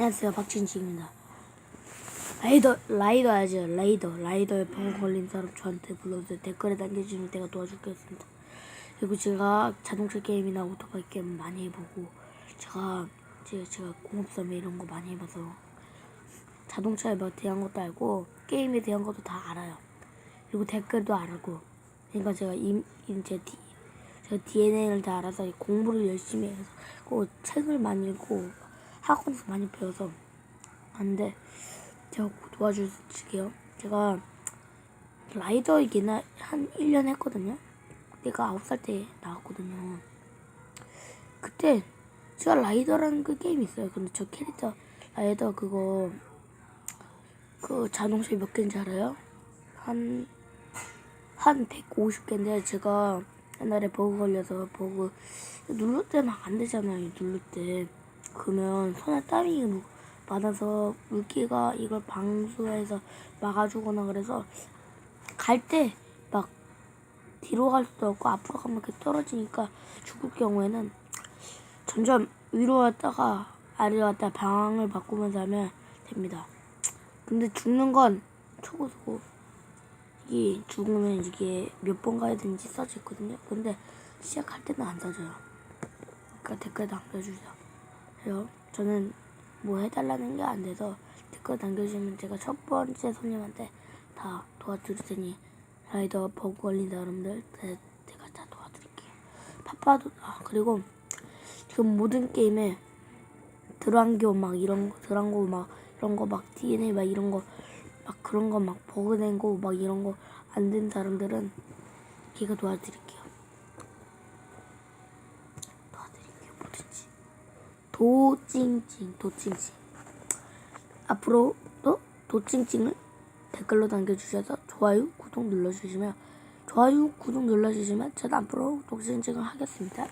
안녕하세요 박진식입니다. 라이더 라이더 알죠 라이더. 라이더에 병 걸린 사람 저한테 불러주세요. 댓글에 남겨주시면 제가 도와주겠습니다. 그리고 제가 자동차 게임이나 오토바이 게임 많이 해보고 제가 제가, 제가 공업섬에 이런 거 많이 해봐서 자동차에 뭐 대한 것도 알고 게임에 대한 것도 다 알아요. 그리고 댓글도 알고. 그러니까 제가 임, 임, 제, 디, 제가 DNA를 다 알아서 공부를 열심히 해서 꼭 책을 많이 읽고 학원에서 많이 배워서 안 돼. 제가 꼭 도와주실게요. 제가 라이더이긴 한 1년 했거든요. 내가 9살 때 나왔거든요. 그때 제가 라이더라는 그 게임이 있어요. 근데 저 캐릭터 라이더 그거 그 자동차 몇 개인지 알아요? 한 한 150개인데 제가 옛날에 버그 걸려서 버그 누를 때막 안 되잖아요 누를 때 그러면 손에 땀이 무- 많아서 물기가 이걸 방수해서 막아주거나 그래서 갈 때 막 뒤로 갈 수도 없고 앞으로 가면 이렇게 떨어지니까 죽을 경우에는 점점 위로 왔다가 아래로 왔다 방향을 바꾸면서 하면 됩니다. 근데 죽는 건 초고속 이게 죽으면 이게 몇 번 가야 되는지 써져 있거든요. 근데 시작할 때는 안 써져요. 그러니까 댓글 남겨주세요. 그래요. 저는 뭐 해달라는 게 안 돼서 댓글 남겨주시면 제가 첫 번째 손님한테 다 도와드릴 테니 라이더 버그 걸린 사람들 제- 제가 다 도와드릴게요. 파파도 아 그리고 지금 모든 게임에 드랑교 막 이런 거 드랑고 막 이런 거 막 DNA 막 이런 거 막 그런 거 막 버그 된 거 막 이런 거 안 된 사람들은 제가. 도와드릴게요 뭐든지. 도찡찡 도찡찡 앞으로도 도찡찡을 댓글로 남겨주셔서 좋아요 구독 눌러주시면 좋아요 구독 눌러주시면 저도 앞으로 도찡찡을 하겠습니다